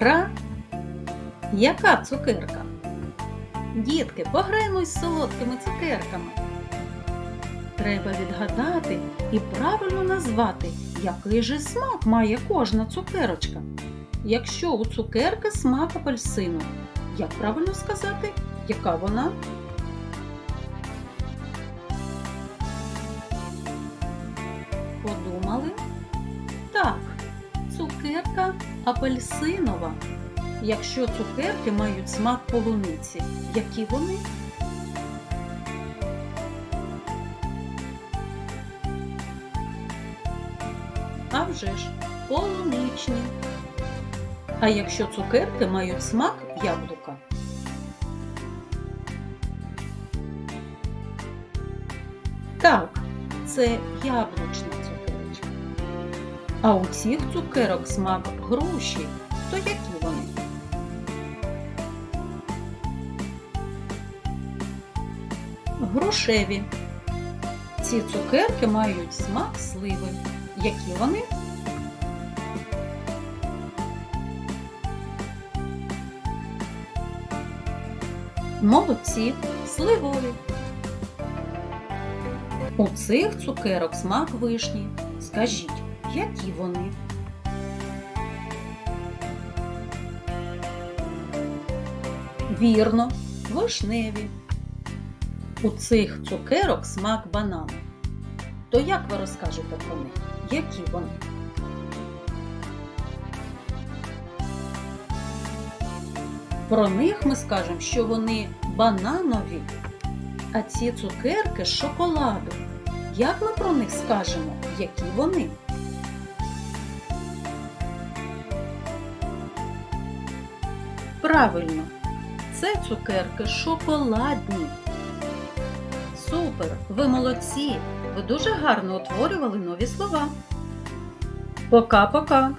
Гра Яка цукерка? Дітки, пограємось з солодкими цукерками. Треба відгадати і правильно назвати, який же смак має кожна цукерочка. Якщо у цукерки смак апельсину, як правильно сказати, яка вона? Цукерка апельсинова. Якщо цукерки мають смак полуниці, які вони? А вже ж полуничні. А якщо цукерки мають смак яблука? Так, це цукерочка. А у цих цукерок смак груші, то які вони? Грушеві. Ці цукерки мають смак сливи. Які вони? Молодці, сливові. У цих цукерок смак вишні. Скажіть, які вони? Вірно, вишневі. У цих цукерок смак банану. То як ви розкажете про них? Які вони? Про них ми скажемо, що вони бананові, а ці цукерки з шоколаду. Як ми про них скажемо, які вони? Правильно, це цукерки шоколадні. Супер! Ви молодці! Ви дуже гарно утворювали нові слова. Пока-пока!